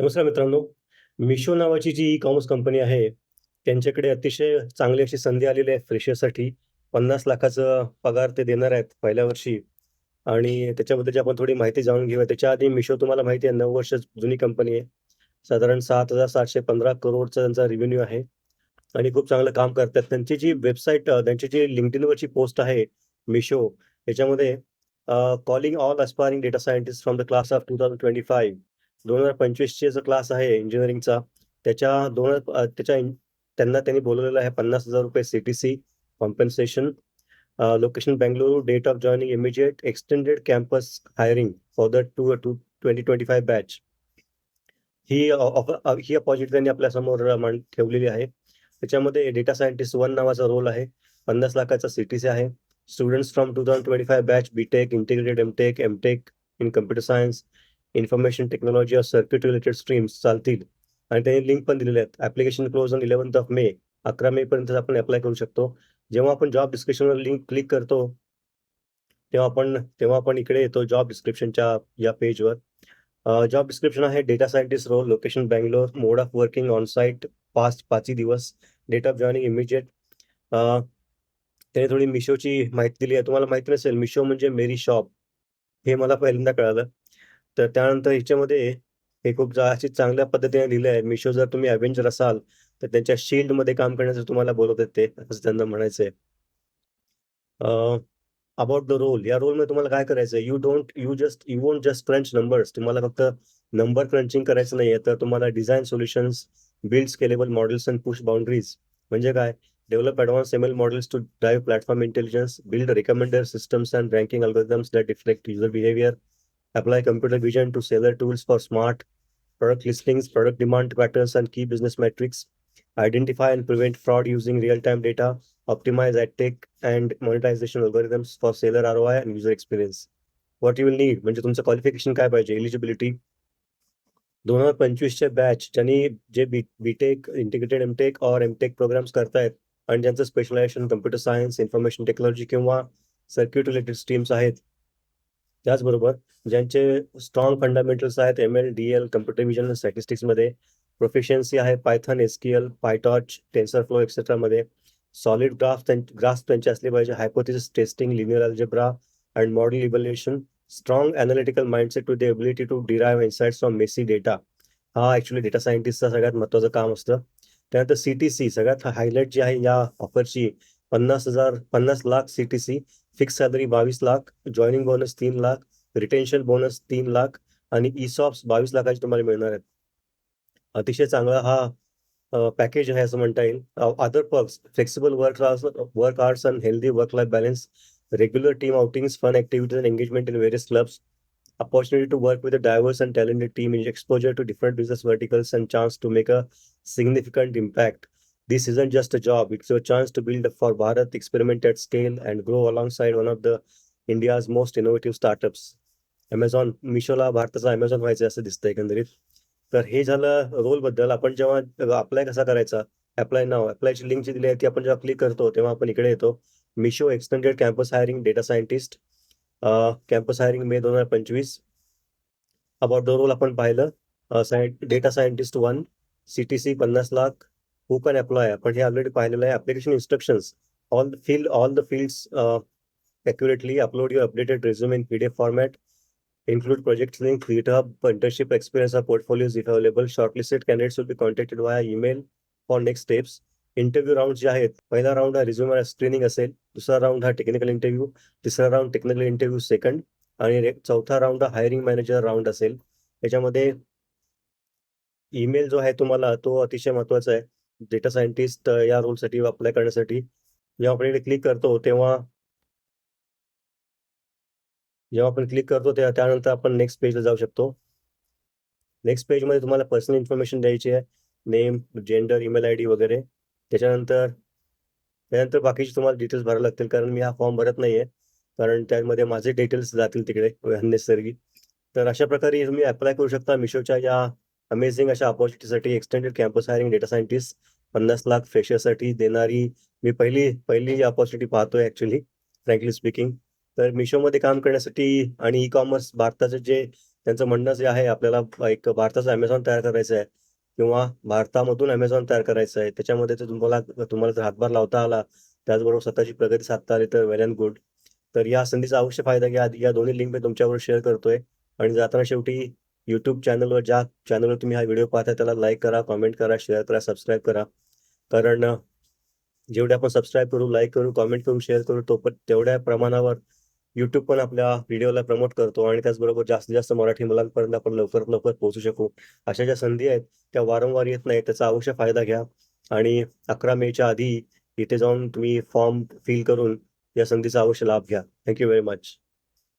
नमस्कार मित्रांनो. मिशो नावाची जी ई-कॉमर्स कंपनी आहे, त्यांच्याकडे अतिशय चांगली अशी संधी आलेली आहे फ्रेशरसाठी पन्नास लाखाचं पगार ते देणार आहेत पहिल्या वर्षी आणि त्याच्याबद्दलची आपण थोडी माहिती जाणून घेऊया. त्याच्या आधी मिशो तुम्हाला माहिती आहे नऊ वर्ष जुनी कंपनी आहे. साधारण 7,715 करोडचा त्यांचा रेव्हेन्यू आहे आणि खूप चांगलं काम करतात. त्यांची जी वेबसाईट त्यांची जी लिंक्डइनवरची पोस्ट आहे मिशो याच्यामध्ये calling all aspiring data scientist from the class of two thousand twenty five 2025 2025 चे जो क्लास आहे इंजिनिअरिंगचा त्याच्या दोन त्याच्या त्यांना त्यांनी बोलवलेलं आहे ₹50,000 CTC compensation location Bengaluru, date of joining immediate extended campus hiring for the two two 2025 batch. He offer ही अपॉर्च्युनिटी त्यांनी आपल्यासमोर मांड ठेवलेली आहे. त्याच्यामध्ये डेटा सायंटिस्ट वन नावाचा रोल आहे. 50,00,000चा सी-टी-सी आहे. Students from 2025 batch BTech, integrated BTech integrated MTech MTech in computer science, information technology of circuit related streams चालतील आणि त्यांनी लिंक पण दिलेले आहेत. Application close on 11th of May 11 May पर्यंत आपण अप्लाय करू शकतो. जेव्हा आपण जॉब डिस्क्रिप्शनवर लिंक क्लिक करतो तेव्हा आपण तेव्हा आपण इकडे येतो जॉब डिस्क्रिप्शनच्या या पेजवर. जॉब डिस्क्रिप्शन आहे data scientist role, location Bangalore mode of working on site पाच पाचही दिवस, डेट ऑफ जॉइनिंग इमिडिएट. त्याने थोडी मिशोची माहिती दिली आहे. तुम्हाला माहिती नसेल मिशो म्हणजे मेरी शॉप. हे मला पहिल्यांदा कळालं. तर त्यानंतर ह्याच्यामध्ये हे खूप जा अशी चांगल्या पद्धतीने लिहिलं आहे. मिशो जर तुम्ही अवेंजर असाल तर त्यांच्या शील्डमध्ये काम करण्याचं तुम्हाला बोलवत ते, असं त्यांना म्हणायचंय. अबाउट द रोल या रोलमध्ये तुम्हाला काय करायचं you don't you just you won't just crunch numbers. तुम्हाला फक्त नंबर क्रंचिंग करायचं नाहीये, तर तुम्हाला design solutions, build scalable models and push boundaries म्हणजे काय? Develop advance ML models to drive platform intelligence, build recommender systems and ranking algorithms that reflect user behaviour, Apply computer vision to seller tools for smart product listings, product demand patterns and key business metrics, identify and prevent fraud using real-time data, optimize ad tech and monetization algorithms for seller ROI and user experience. What you will need म्हणजे तुमचं qualification काय पाहिजे? Eligibility 2025 चे batch ज्यांनी जे बी B.Tech, integrated M.Tech और M.Tech programs करतायत आणि ज्यांचं specialisation computer science, information technology किंवा सर्किट रिलेटेड स्ट्रीम्स आहेत. त्याचबरोबर ज्यांचे स्ट्रॉंग फंडामेंटल्स आहेत एम-एल, डी-एल, कम्प्युटर विजन स्टॅटिस्टिक्समध्ये, प्रोफिशियन्सी आहे Python SQL PyTorch TensorFlow एक्सेट्रामध्ये, सॉलिड ग्राफ ग्राफ त्यांचे असले पाहिजे, hypothesis testing, linear algebra and model evaluation strong analytical mindset to the ability to derive insights from messy data. हा actually data सायंटिस्टचा सगळ्यात महत्त्वाचं काम असतं. त्यानंतर सी-टी-सी सगळ्यात हायलाइट जी आहे या ऑफरची 50,000 50,00,000 सी-टी-सी, फिक्स सॅलरी बावीस लाख जॉइनिंग बोनस तीन लाख रिटेन्शन बोनस तीन लाख आणि ईसॉप्स बावीस लाखाचे तुम्हाला मिळणार आहेत. अतिशय चांगला हा पॅकेज आहे असं म्हणता येईल. Other perks flexible work work hours and healthy work life balance, regular team outings, fun activities and engagement in various clubs, opportunity to work with a diverse and talented team, exposure to different business verticals and chance to make a significant impact. This isn't just a job, it's your chance to build for Bharat, experiment at scale and grow alongside one of the India's most innovative startups. Amazon, मिशोला भारताचा Amazon व्हायचं असं दिसतंय एकंदरीत. तर हे झालं रोलबद्दल. आपण जेव्हा अप्लाय कसा करायचा? अप्लाय नाव अप्लायची लिंक जी दिली आहे ती आपण जेव्हा क्लिक करतो तेव्हा आपण इकडे येतो. Meesho extended campus hiring data scientist campus hiring May 2025. About the role आपण पाहिलं. साय data scientist one CTC 50,00,000, who can apply? आपण हे ऑलरेडी पाहिलेलं आहे. Application instructions, all field all the fields accurately, upload your updated resume in PDF format, include project link, GitHub, internship experience or portfolios if available. Shortlisted candidates will be contacted via email for next steps. Interview round जे आहेत, पहिला round हा resume screening असेल, दुसरा round हा technical interview, तिसरा round technical interview second आणि चौथा राऊंड हा हायरिंग मॅनेजर राऊंड असेल. याच्यामध्ये ईमेल जो आहे तुम्हाला तो अतिशय महत्त्वाचा आहे. डेटा सायंटिस्ट या रोलसाठी अप्लाय करण्यासाठी. जेव्हा आपण इकडे क्लिक करतो तेव्हा जेव्हा आपण क्लिक करतो तेव्हा त्यानंतर आपण नेक्स्ट पेजला जाऊ शकतो. नेक्स्ट पेजमध्ये तुम्हाला पर्सनल इन्फॉर्मेशन द्यायची आहे. नेम, जेंडर, ईमेल आयडी वगैरे. त्याच्यानंतर त्यानंतर बाकीचे तुम्हाला डिटेल्स भरावे लागतील कारण मी हा फॉर्म भरत नाहीये. कारण त्यामध्ये माझे डिटेल्स जातील तिकडे नैसर्गिक तर अशा प्रकारे तुम्ही अप्लाय करू शकता मिशोच्या या अमेझिंग अशा ऑपॉर्च्युनिटीसाठी extended campus hiring data scientist पन्नास लाख फ्रेशरसाठी देणारी मी पहिली पहिली अपॉर्च्युनिटी पाहतोय ॲक्चुअली फ्रँकली स्पीकिंग. तर मिशोमध्ये काम करण्यासाठी आणि ई-कॉमर्स भारताचं जे त्यांचं म्हणणं जे आहे आपल्याला एक भारताचं अमेझॉन तयार करायचं आहे किंवा भारतामधून अमेझॉन तयार करायचं आहे. त्याच्यामध्ये ते तुम्हाला तुम्हाला जर हातभार लावता आला, त्याचबरोबर स्वतःची प्रगती साधता आली तर वेल अँड गुड. तर या संधीचा अवश्य फायदा घ्या. या दोन्ही लिंक मी तुमच्याबरोबर शेअर करतोय आणि जाताना शेवटी यूट्यूब चॅनलवर ज्या चॅनलवर तुम्ही हा व्हिडिओ पाहता त्याला लाईक करा, कमेंट करा, शेअर करा, सबस्क्राईब करा. कारण जेवढे आपण सबस्क्राईब करू, लाईक करू, कमेंट करू, शेअर करू तो पण तेवढ्या प्रमाणावर यूट्यूब पण आपल्या व्हिडिओला प्रमोट करतो आणि त्याचबरोबर जास्तीत जास्त मराठी मुलांपर्यंत आपण लवकरात लवकर पोहोचू शकू. अशा ज्या संधी आहेत त्या वारंवार येत नाही त्याचा अवश्य फायदा घ्या आणि 11 मेच्या आधी इथे जाऊन तुम्ही फॉर्म फिल करून या संधीचा अवश्य लाभ घ्या. Thank you very much.